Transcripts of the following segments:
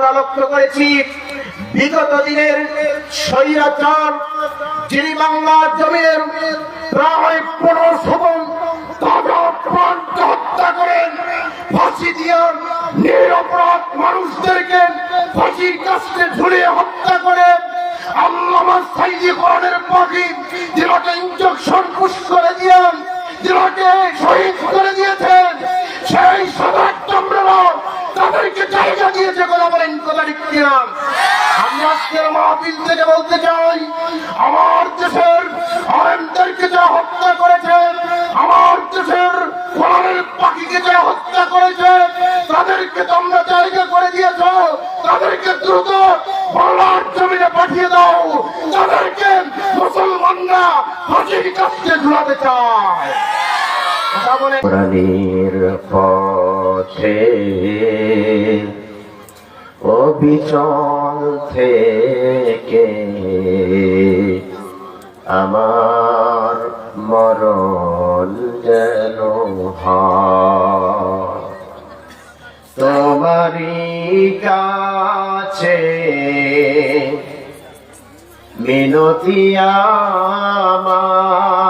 আমরা লক্ষ্য করেছি, বিগত দিনের স্বৈরাচার, যিনি বাংলার জমির প্রায় পনেরো শতম হত্যা করেন, ফাঁসি দিয়ে নিরপরাধ মানুষদেরকে ফাঁসির কাছে ঝুলিয়ে হত্যা করে আল্লামা কোরআনের পাখি ইঞ্জেকশন পুশ করে দিয়েন, যেটাকে শহীদ করে দিয়েছেন, সেই চন্দ্ররা তাদেরকে জায়গা দিয়েছে বলতে চাই, আমার দেশের হত্যা করেছে পাখিকে যা হত্যা করেছে, তাদেরকে তোমরা জায়গা করে দিয়েছ, তাদেরকে দ্রুত বাংলার জমিনে পাঠিয়ে দাও, তাদেরকে মুসলমানরা ফাঁসির কাছে ঝুলাতে কথা বলে অবিচল থেকে আমার মরণ যেন তোমারই কাছে মিনতি আমার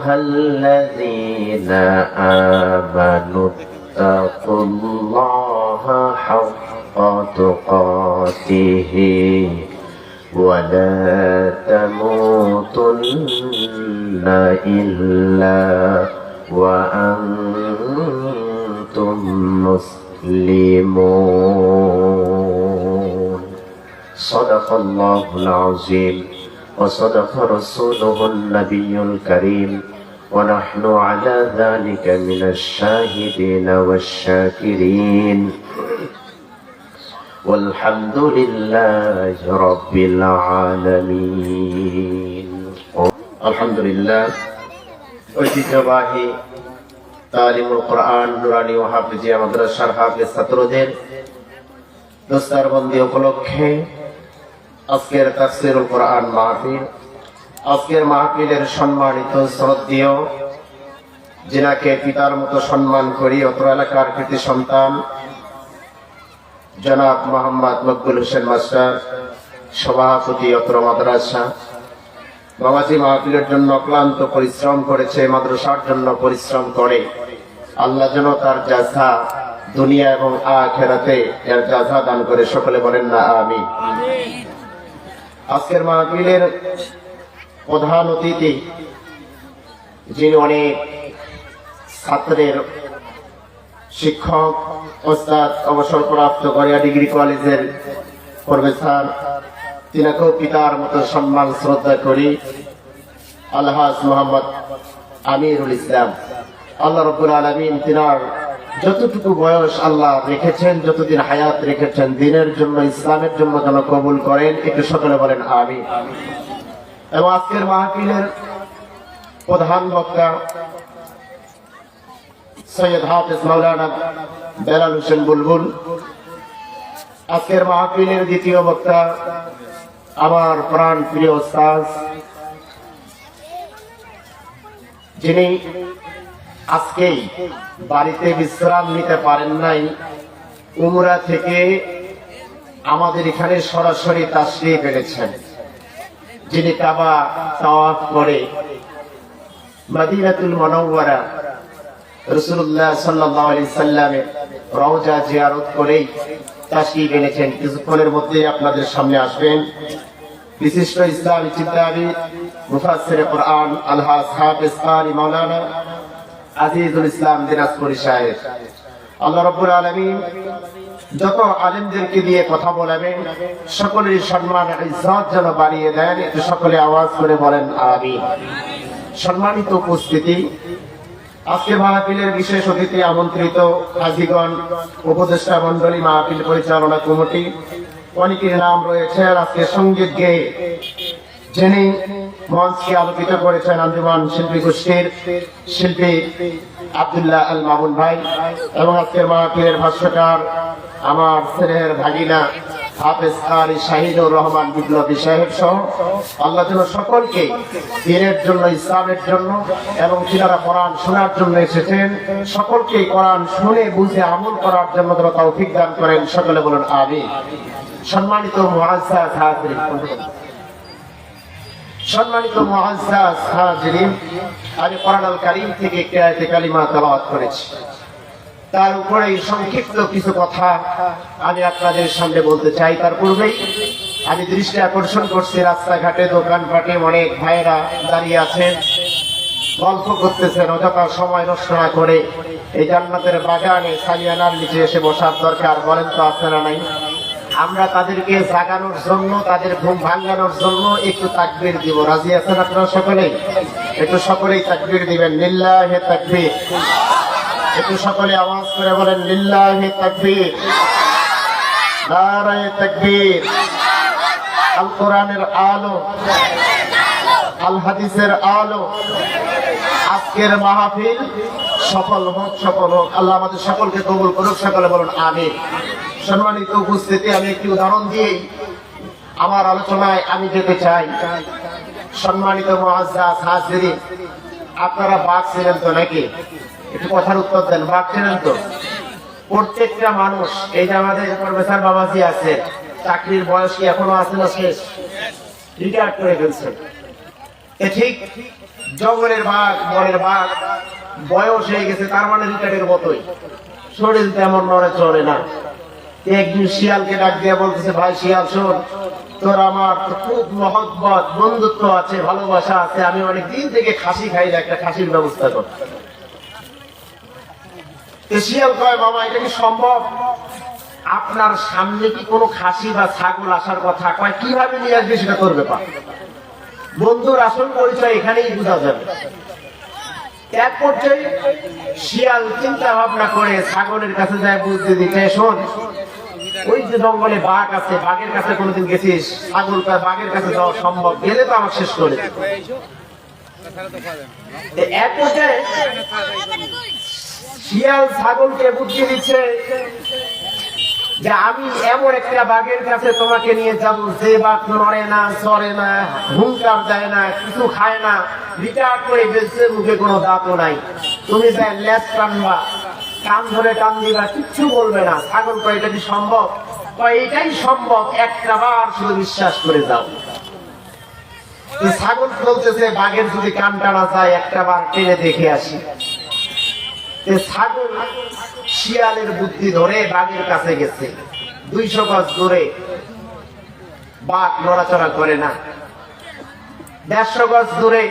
أيها الذين آمنوا اتقوا الله حق تقاته ولا تموتن إلا وأنتم مسلمون صدق الله العظيم وصدق رسوله النبي الكريم ونحن على ذلك من الشاهدين والشاكرين والحمد لله رب العالمين الحمد لله ঐতিহ্যবাহী তালিমুল কোরআন নুরানি ও হাফিজিয়া মাদ্রাসার হাফিজ ছাত্রদের দোস্তারবন্দি উপলক্ষে আজকের তাফসিরুল কোরআন মাহফিল। আজকের মাহফিলের সম্মানিত শ্রদ্ধেয় যিনাকে পিতার মতো সম্মান করি অত্র এলাকার কৃতি সন্তান, জনাব মোহাম্মদ মকবুল হোসেন মাস্টার, সভাপতি অত্র মাদ্রাসা। বাবাজি মাহফিলের জন্য অক্লান্ত পরিশ্রম করেছে, মাদ্রাসার জন্য পরিশ্রম করে। আল্লাহ যেন তার জাজা দুনিয়া এবং আখেরাতে এর জাজা দান করে, সকলে বলেন না আমি আজকের মাহফিলের প্রধান অতিথি, যিনি অনেক ছাত্রের শিক্ষক, ওস্তাদ, অবসরপ্রাপ্ত গড়িয়া ডিগ্রি কলেজের প্রফেসর, তিনাকেও পিতার মতো সম্মান, শ্রদ্ধা করি। আলহাজ মোহাম্মদ আমিরুল ইসলাম। আল্লাহ রব্বুল আলমিন তিনার যতটুকু বয়স আল্লাহ রেখেছেন, যতদিন হায়াত রেখেছেন, দিনের জন্য, ইসলামের জন্য যেন কবুল করেন, একটু সকলে বলেন আমি এবং আজকের মাহফিলের প্রধান বক্তা সৈয়দ হাফিজ মাওলানা বেলাল হোসেন বুলবুল। আজকের মাহফিলের দ্বিতীয় বক্তা আমার প্রাণ প্রিয় ওস্তাজ যিনি আজকেই বাড়িতে বিশ্রাম নিতে পারেন নাই। উমরা থেকে আমাদের এখানে সরাসরি তাসরিয়ে পেরেছেন যিনি কাবা তাওয়াফ করে মদিনাতুল মনওয়ারা রসুল্লাহ সাল্লাহ আলি সাল্লামের রওজা জিয়ারত করেই তাসরিয়ে এনেছেন। কিছুক্ষণের মধ্যে আপনাদের সামনে আসবেন। বিশিষ্ট ইসলামী চিন্তাবিদ, মুফাসসির কোরআন, আলহাজ হাফিজ কারি মাওলানা আজিজুল ইসলাম দিনাজপুরি সাহেব। আল্লাহ রব্বুল আলমিন যত আলেমদেরকে দিয়ে কথা বলাবেন, সকলের সম্মান ইজ্জত যেন বাড়িয়ে দেন সকলে আওয়াজ করে বলেন আমি সম্মানিত উপস্থিতি, আজকে মাহফিলের বিশেষ অতিথি আমন্ত্রিত হাজিগণ, উপদেষ্টা মন্ডলী মাহফিল পরিচালনা কমিটি, অনেকের নাম রয়েছে আজকে সংগীত গেয়ে যিনি মঞ্চকে আলোকিত করেছেন আঞ্জুমান শিল্পী গোষ্ঠীর শিল্পী আবদুল্লাহ আল মামুন ভাই এবং আজকের মাহফিলের ভাষ্যকার আমার স্নেহের ভাগিনা হাফেজ আলী শাহিদুর রহমান বিপ্লবী সাহেব সহ আল্লাহ যেন সকলকে দিনের জন্য, ইসলামের জন্য এবং যারা কোরআন শোনার জন্য এসেছেন। সকলকে কোরআন শুনে, বুঝে, আমল করার জন্য যেন তৌফিক দান করেন। সকলে বলুন আমি সম্মানিত মহাজা সম্মানিত আমি কোরআন আল কারিম থেকে একটি কালিমা তেলাওয়াত করেছি। তার উপরে সংক্ষিপ্ত কিছু কথা আমি আপনাদের সামনে বলতে চাই। তার পূর্বেই আমি দৃষ্টি আকর্ষণ করছি, রাস্তাঘাটে, দোকানপাটে অনেক ভাইয়েরা দাঁড়িয়ে আছেন, গল্প করতেছেন, অযথা সময় নষ্ট না করে এই জান্নাতের বাগানে সালিয়ানার নিচে এসে বসার দরকার। বলেন তো, আছে না নাই? আমরা তাদেরকে জাগানোর জন্য, তাদের ঘুম ভাঙানোর জন্য একটু তাকবির দিব। রাজি আছেন আপনারা সকলেই? একটু সকলেই তাকবির দিবেন। লিল্লাহে তাকবির। একটু সকলে আওয়াজ করে বলেন, লিল্লাহে তাকবির। নারায়ে তাকবীর। আল কোরআনের আলো। আল হাদিসের আলো। আজকের মাহফিল সফল হোক সফল হোক। আল্লাহ আমাদের সকলকে কবুল করুক। সকলে বলুন, আমিন। সম্মানিত উপস্থিতি, আমি একটি উদাহরণ দিয়েই আমার আলোচনায় আমি যেতে চাই। সম্মানিত আপনারা বাঘ ছিলেন তো নাকি? একটু কথার উত্তর দেন, বাঘ ছিলেন তো? প্রত্যেকটা মানুষ, এই যে আমাদের প্রফেসর বাবাজি আছে, চাকরির বয়স কি এখনও আছে না শেষ? রিটায়ার করে ফেলছেন ঠিক জঙ্গলের বাঘ বনের বাঘ, বয়স হয়ে গেছে, তার মানে রিটায়ারের মতোই। শরীর তেমন নড়ে চলে না। একদিন শিয়ালকে ডাক দিয়ে বলতেছে, ভাই শিয়াল, শোন, তোর আমার খুব মহব্বত, বন্ধুত্ব আছে, ভালোবাসা আছে, আমি অনেক দিন থেকে খাসি খাই না, একটা খাসির ব্যবস্থা কর। শিয়াল কয়, বাবা, এটা কি সম্ভব? আপনার সামনে কি কোনো খাসি বা ছাগল আসার কথা? কয়, কীভাবে নিয়ে আসবে সেটা তোর ব্যাপার। বন্ধুর আসল পরিচয় এখানেই বোঝা যাবে। এক পর্যায়ে শিয়াল চিন্তা ভাবনা করে ছাগলের কাছে যায় বুঝতে দিতে, শোন ওই যে জঙ্গলে বাঘ আছে, বাঘের কাছে কোনোদিন গেছিস? ছাগল বাঘের কাছে যাওয়া সম্ভব? গেলে তো আমার শেষ করে শিয়াল ছাগলকে দিচ্ছে যে আমি এমন একটা বাঘের কাছে তোমাকে নিয়ে যাব, যে বাঘ নড়ে না চড়ে না, হুঙ্কার দেয় না, কিছু খায় না, রিটায়ার করে বেঁচে মুখে কোনো দাঁতও নাই। তুমি যাই লেজ টানবা কান ধরে টান দিবা, কিচ্ছু বলবে না। ছাগল কয়, এটা কি সম্ভব? কয়, এটাই সম্ভব, একটা বার শুধু বিশ্বাস করে যাও। ছাগল বলতেছে, বাঘের যদি কান টানা যায়, একটা বার টেনে দেখে আসি। ছাগল শিয়ালের বুদ্ধি ধরে বাঘের কাছে গেছে। দুইশো গজ দূরে বাঘ নড়াচড়া করে না। দেড়শো গজ দূরে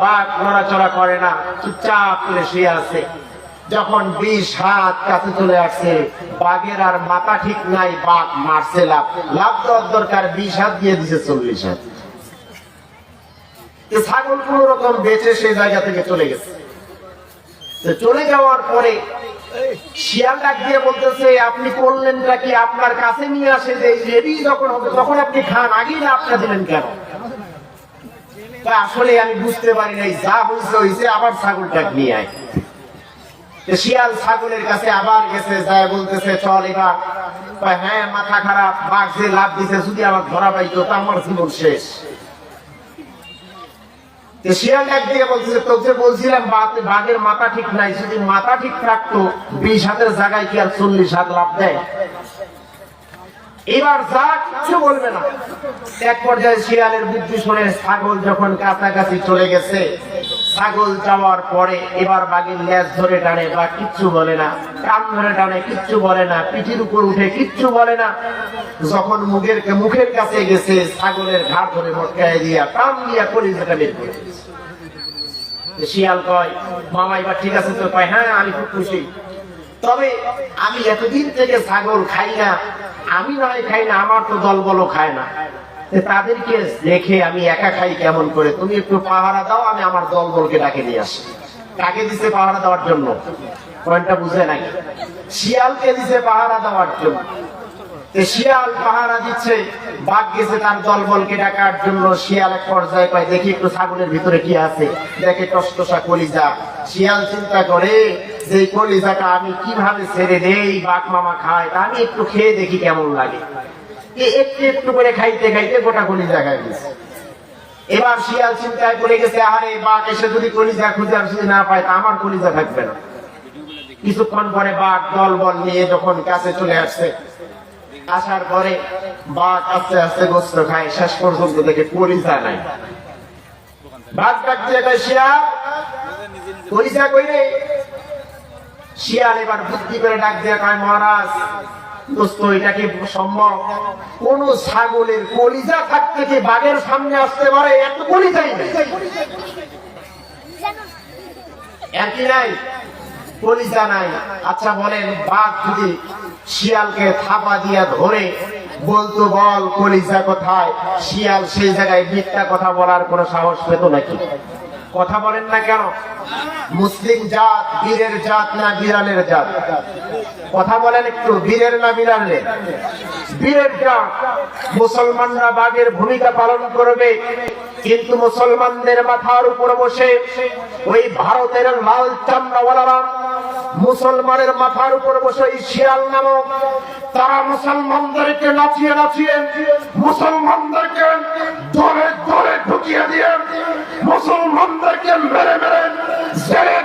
বাঘ নড়াচড়া করে না, চুপচাপ করে শুয়ে আছে। যখন বিষ হাত কাছে চলে আসছে বাঘের আর মাথা ঠিক নাই, বাঘ মারছে লাভ। লাভ দেওয়ার দরকার, বিষ হাত দিয়ে দিছে চল্লিশ হাত। ছাগল কোন রকম বেঁচে সেই জায়গা থেকে চলে গেছে। চলে যাওয়ার পরে শিয়াল ডাক দিয়ে বলতেছে, আপনি করলেনটা কি আপনার কাছে নিয়ে আসে যে রেডি যখন হবে, তখন আপনি খান? আগেই না আপনার দিলেন কেন? আসলে আমি বুঝতে পারি নাই, যা বুঝতে হয়েছে, আবার ছাগলটা নিয়ে আয়। শিয়াল ছাগলের কাছে আবার গেছে, যায় বলতেছে, চল এবার। হ্যাঁ মাথা খারাপ, বাঘ যে লাভ দিছে, যদি আমার ধরা পাইতো, তা আমার জীবন শেষ। শিয়াল ডাক দিয়ে বলতেছে তোকে বলছিলাম বাঘের মাথা ঠিক নাই যদি মাথা ঠিক থাকতো, বিশ হাতের জায়গায় কি আর চল্লিশ হাত লাভ দেয়? এবার যা কিছু বলবে না। এক পর্যায়ে শিয়ালের বুদ্ধি শুনে ছাগল যখন কাছাকাছি চলে গেছে ছাগল যাওয়ার পরে এবার বাঘের লেজ ধরে টানে বা কিচ্ছু বলে না, কান ধরে টানে, কিচ্ছু বলে না, পিঠির উপর উঠে কিচ্ছু বলে না। যখন মুখের মুখের কাছে গেছে, ছাগলের ঘাট ধরে মটকায় দিয়া টান দিয়া কলিজাটা বের করে শিয়াল কয়, মামা, এবার ঠিক আছে তো? কয় হ্যাঁ আমি খুব খুশি। তবে আমি এতদিন থেকে ছাগল খাই না, আমি নয় খাই না, আমার তো দল বলো খায় না। তাদেরকে দেখে আমি একা খাই কেমন করে? তুমি একটু পাহারা দাও, আমি আমার দল বলকে ডাকে নিয়ে আসি। কাকে দিছে পাহারা দেওয়ার জন্য? পয়েন্টটা বুঝে নাই শিয়ালকে দিছে পাহারা দেওয়ার জন্য। শিয়াল পাহারা দিচ্ছে, বাঘ গেছে তার দলবলকে ডাকার জন্য। শিয়াল এক পর্যায়ে পায়, দেখি একটু ছাগলের ভিতরে কি আছে। দেখে টসটসা কলিজা। শিয়াল চিন্তা করে যে কলিজাটা আমি কীভাবে ছেড়ে দেই, বাঘ মামা খায় আমি একটু খেয়ে দেখি কেমন লাগে। একটু একটু করে খাইতে খাইতে গোটা কলিজা খাই গেছে। এবার শিয়াল চিন্তায় পড়ে গেছে, আরে বাঘ এসে যদি কলিজা খুঁজে যদি না পায়, তা আমার কলিজা থাকবে না। কিছুক্ষণ পরে বাঘ দল বল নিয়ে যখন কাছে চলে আসছে, আসার পরে বাঘ আস্তে আস্তে গোস্ত খায়, শেষ পর্যন্ত দেখে কলিজা নাই। বাঘ ডাকছে শিয়াল, কলিজা কই রে? শিয়াল এবার বুদ্ধি করে ডাক দিয়ে কয়, মহারাজ দোস্ত এটা কি সম্ভব। কোন ছাগলের কলিজা থাকতে কি বাঘের সামনে আসতে পারে, এত কলিজাই এর কি নাই, কলিজা নাই। আচ্ছা বলেন, বাঘ যদি শিয়ালকে থাপা দিয়া ধরে, বলতো বল কলিজা কোথায়? শিয়াল সেই জায়গায় মিথ্যা কথা বলার কোনো সাহস পেত নাকি? কথা বলেন না কেন? মুসলিম জাত, বীরের জাত না বিড়ালের জাত? কথা বলেন একটু, বীরের না বিড়ালের বীরের জাত মুসলমানরা বাঘের ভূমিকা পালন করবে, কিন্তু মুসলমানদের মাথার উপর বসে ওই ভারতের লাল চামড়াওয়ালারা মুসলমানের মাথার উপর বসে শিয়াল নামক, তারা মুসলমানদেরকে নাচিয়ে নাচিয়ে মুসলমানদেরকে দলে দলে ঢুকিয়ে দিয়ে মুসলমানদেরকে মেরে মেরে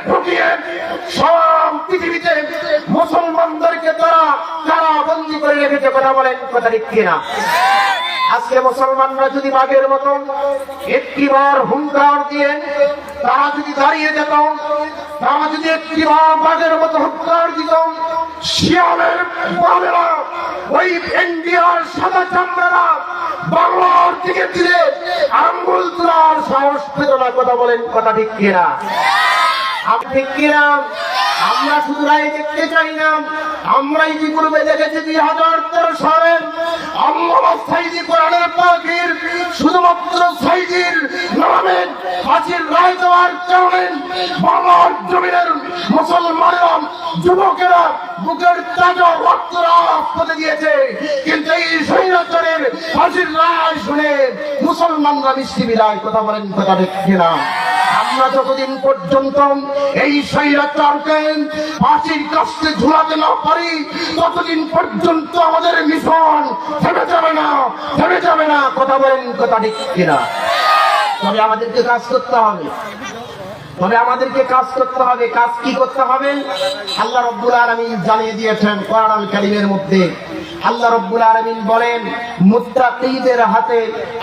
ঢুকিয়ে সব রেখেছে কথা বলেন, কথা ঠিক কিনা আজকে মুসলমানরা যদি বাঘের মতন একটিবার হুঙ্কার দিয়ে তারা যদি দাঁড়িয়ে যেত, তারা যদি একটিবার বাঘের মতো হুঙ্কার দিত, শিয়ালের ওই ইন্ডিয়ার সাদা চামড়ারা বাংলার দিকে দিলে আঙ্গুল তোলার সাহস পেত না, কথা বলেন, কথা ঠিক কিনা? আপনি ঠিক কিনা? আমরা শুধু রায় দেখতে চাই না। আমরা ইতিপূর্বে দেখেছি দুই হাজার তেরো সালে? সাইদি কোরআনের পাখির, শুধুমাত্র সাইদির নামে ফাঁসির রায় দেওয়ার কারণে বাংলার জমিনের মুসলমানেরা, যুবকেরা বুকের তাজা রক্তরা পদে দিয়েছে। কিন্তু এই সৈন্যচরের ফাঁসির রায় শুনে মুসলমানরা মিষ্টি বিলায় কথা বলেন, কথা দেখছি না। আমরা যতদিন পর্যন্ত এই স্বৈরাচারকে ফাঁসির কাছে ঝুলাতে না পারি, ততদিন পর্যন্ত আমাদের মিশন থেমে যাবে না, থেমে যাবে না। কথা বলেন, কথা ঠিক কিনা? তবে আমাদেরকে কাজ করতে হবে। তবে আমাদেরকে কাজ করতে হবে। কাজ কি করতে হবে? আল্লাহ রব্বুল আলমিন জানিয়ে দিয়েছেন কোরআন আল কারিমের মধ্যে আল্লাহ রব্বুল আলমিন বলেন, মুত্তাকিদের হাতে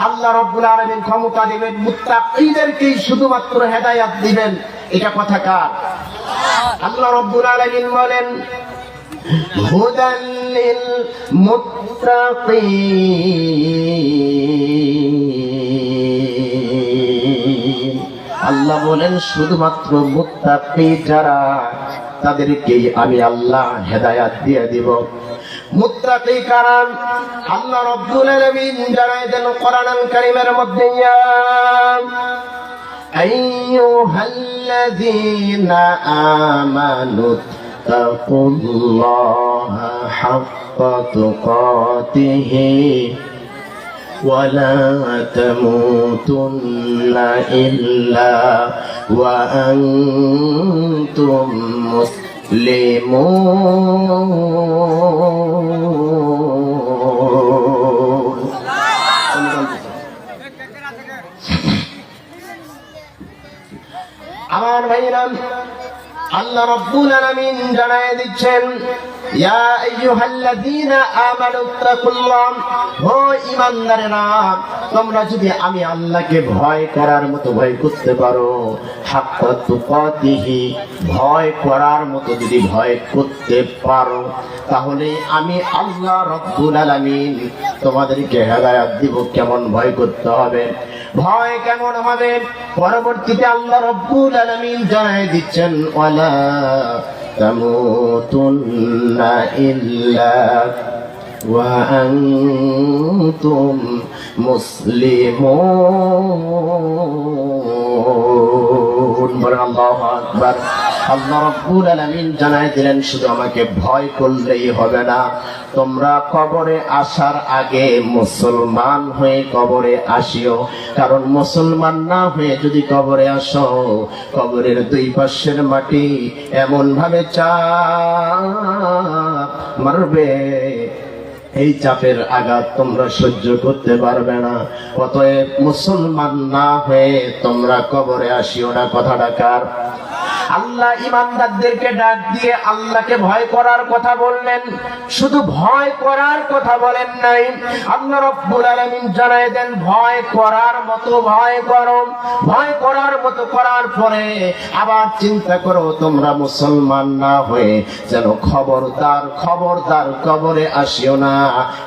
আল্লাহ রব্বুল আলমিন ক্ষমতা দেবেন। মুত্তাকিদেরকেই শুধুমাত্র হেদায়াত দিবেন। এটা কথা কার? আল্লাহ রব্বুল আলমিন বলেন আল্লাহ বলেন, শুধুমাত্র মুত্তাকি যারা, তাদেরকেই আমি আল্লাহ হেদায়াত দিয়ে দিব। মুত্তাকি কারণ আল্লাহ রব্বুল আলামিন জানাই দেন কোরআন কারীমের মধ্যে ইয়া أيها الذين آمنوا اتقوا الله حق تقاته ولا تموتن إلا وأنتم مسلمون আমার ভাইরা আল্লাহ রব্বুল আলামিন জানায় দিচ্ছেন, ইয়া আইয়ুহাল্লাযীনা আমানু তাকুল্লাহ ও ঈমানদারেরা, তোমরা যদি আমি আল্লাহকে ভয় করার মতো ভয় করতে পারো, হাক্কা তুকাতিহি, ভয় করার মতো যদি ভয় করতে পারো, তাহলে আমি আল্লাহ রব্বুল আলামিন তোমাদেরকে হেদায়াত দিব, কেমন ভয় করতে হবে। ভয় কেমন হবে? পরবর্তীতে আল্লাহ রব্বুল আলামিন জানায় দিচ্ছেন, ওয়ালা تموتن إلا وأنتم مسلمون الله أكبر আল্লাহ জানাই দিলেন, শুধু আমাকে ভয় করলেই হবে না। তোমরা কবরে আসার আগে মুসলমান হয়ে কবরে আসিও। কারণ মুসলমান না হয়ে যদি কবরে আসো, কবরের দুই পাশের মাটি এমন ভাবে চাপ মারবে। এই চাপের আঘাত তোমরা সহ্য করতে পারবে না। অতএব মুসলমান না হয়ে তোমরা কবরে আসিও না। কথাটা কার? আল্লাহ ইমানদারদেরকে ডাক দিয়ে আল্লাহকে ভয় করার কথা বললেন। শুধু ভয় করার কথা বলেন নাই। আল্লাহ রব্বুল আলামিন জানাই দেন, ভয় করার মতো ভয় করো। ভয় করার মতো করার পরে আবার চিন্তা করো, তোমরা মুসলমান না হয়ে যেন খবরদার খবরদার কবরে আসিও না।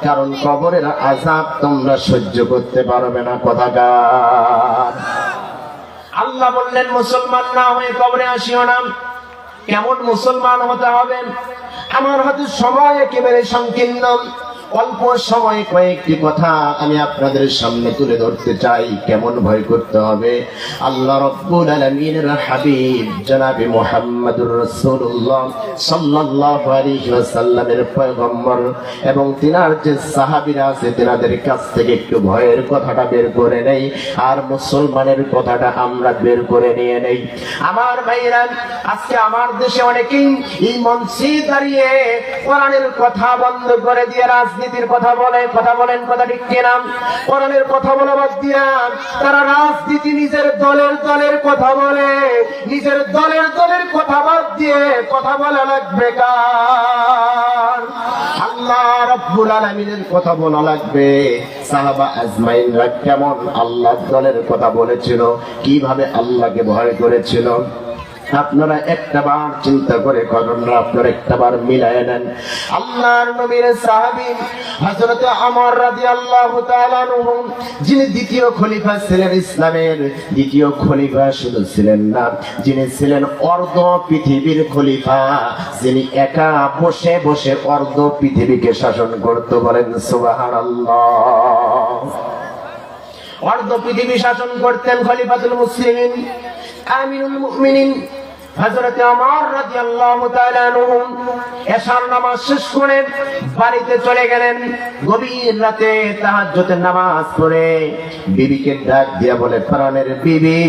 কারণ কবরের আজাব তোমরা সহ্য করতে পারবে না, কথাকার। আল্লাহ বললেন, মুসলমান না হয়ে কবরে আসিও না। কেমন মুসলমান হতে হবে? আমার হাতে সময় একেবারে সংকীর্ণ। অল্প সময় কয়েকটি কথা আমি আপনাদের সামনে তুলে ধরতে চাই। কেমন ভয় করতে হবে? আল্লাহ রব্বুল আলামিনের হাবিব পয়গম্বর এবং তিনার যে সাহাবীরা আছে, তিনাদের কাছ থেকে একটু ভয়ের কথাটা বের করে নেই আর মুসলমানের কথাটা আমরা বের করে নিয়ে নেই। আমার ভাইরা, আজকে আমার দেশে অনেকেই এই মঞ্চে দাঁড়িয়ে কোরআনের কথা বন্ধ করে দিয়ে রাজনীতির কথা বলে কথা বলেন, কথা ঠিক কিনা? কোরআনের কথা বলা বাদ দিয়া তারা রাজনীতি নিজের দলের দলের কথা বলে, নিজের দলের দলের কথা বাদ দিয়ে কথা বলা লাগবে কার? কথা বলা লাগবে। কেমন? আল্লাহ দলের কথা বলেছিল। কীভাবে আল্লাহকে ভয় করেছিল? আপনারা একটা বার চিন্তা করে ঘটনা আপনারা একটা বার মিলায় নেন। আল্লাহর নবীর সাহাবী হযরত আমর রাদিয়াল্লাহু তাআলা আনহু, যিনি দ্বিতীয় খলিফা ছিলেন ইসলামের, দ্বিতীয় খলিফা শুধু ছিলেন না, যিনি ছিলেন অর্ধ পৃথিবীর খলিফা, যিনি একা বসে বসে অর্ধ পৃথিবীকে শাসন করতে বলেন, সুবহানাল্লাহ। অর্ধ পৃথিবী শাসন করতেন খলিফাতুল মুসলিমিন, আমিরুল মুমিনিন নামাজ শেষ বাড়িতে চলে গেলেন। গভীর রাতে নামাজ বিবিকে ডাক দিয়া বলে বিবি,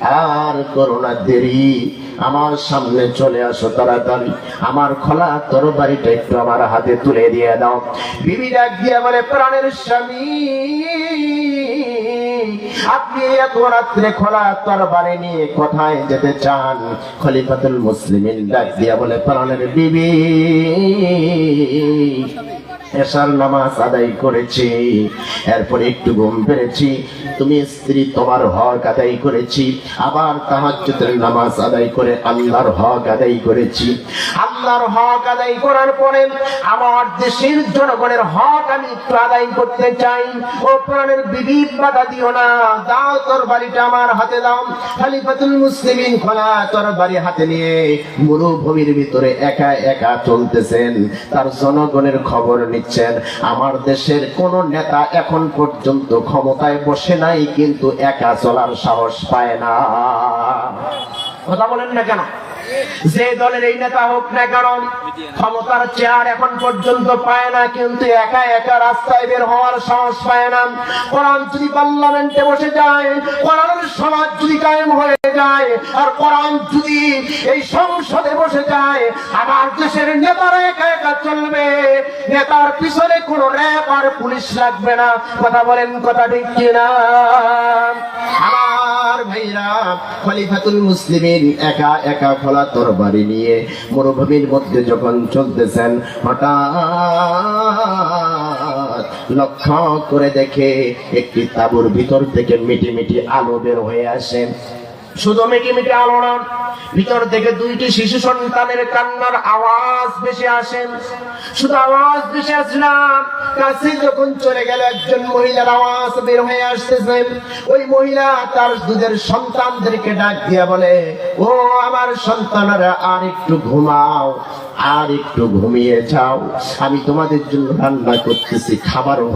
আর করোনা দেরি। আমার সামনে চলে আসো তাড়াতাড়ি। আমার খোলা তোর বাড়িটা একটু আমার হাতে তুলে দিয়ে দাও। বিবি ডাক দিয়া বলে, প্রাণের স্বামী আপনি এত রাত্রে খোলা তার বাড়ি নিয়ে কোথায় যেতে চান? খলিফাতুল মুসলিমিন ডাক দিয়া বলে, প্রাণের বিবি। এসার নামাজ আদায় করেছি, এরপর একটু ঘুম পেরেছি, তুমি স্ত্রী তোমার হক আদায় করেছি, আবার তাহাজ্জুদের নামাজ আদায় করে আল্লাহর হক আদায় করেছি। আল্লাহর হক আদায় করার পরে আমার দেশের জনগণের হক আমি একটু আদায় করতে চাই। ও প্রাণের বিবি, বাধা দিও না, দাও তোর বাড়িটা আমার হাতে দাও। খালি খালিফাতুল মুসলিমিন খোলা তোর বাড়ি হাতে নিয়ে মরুভূমির ভিতরে একা একা চলতেছেন। তার জনগণের খবর নিচ্ছেন আমার দেশের কোন নেতা এখন পর্যন্ত ক্ষমতায় বসে নাই, কিন্তু একা চলার সাহস পায় না। কথা বলেন না কেন? যে দলের এই নেতা হোক না কেন, ক্ষমতার চেয়ার এখন পর্যন্ত পায় না, কিন্তু একা একা রাস্তায় বের হওয়ার সাহস পায় না। কোরআন যদি পার্লামেন্টে বসে যায়, কোরআনের সমাজ যদি কায়েম হয়ে যায়, আর কোরআন যদি এই সংসদে বসে যায়, আমার দেশের নেতারা একা একা চলবে, নেতার পিছনে কোনো র্যাব আর পুলিশ লাগবে না। কথা বলেন কথা ঠিক কিনা? আমার ভাইরা খলিফাতুল মুসলিমিন একা একা খোলা তরবারি নিয়ে। মরুভূমির মধ্যে যখন চলতেছেন, হঠাৎ লক্ষ্য করে দেখে একটি তাবুর ভিতর থেকে মিটি মিটি আলো বের হয়ে আসে। শুধু মিটি মিটি আলো না ভিতর থেকে দুইটি শিশু সন্তানের কান্নার আওয়াজ ভেসে আসেন শুধু আওয়াজ ভেসে আসে না, কাছে যখন চলে গেল একজন মহিলার আওয়াজ বের হয়ে আসতেছে, ওই মহিলা তার দুধের সন্তানদেরকে ডাক দিয়া বলে, ও আমার সন্তানরা, আর একটু ঘুমাও, আর একটু ঘুমিয়ে যাও। আমি তোমাদের জন্য রান্না করতেছি, খাবারও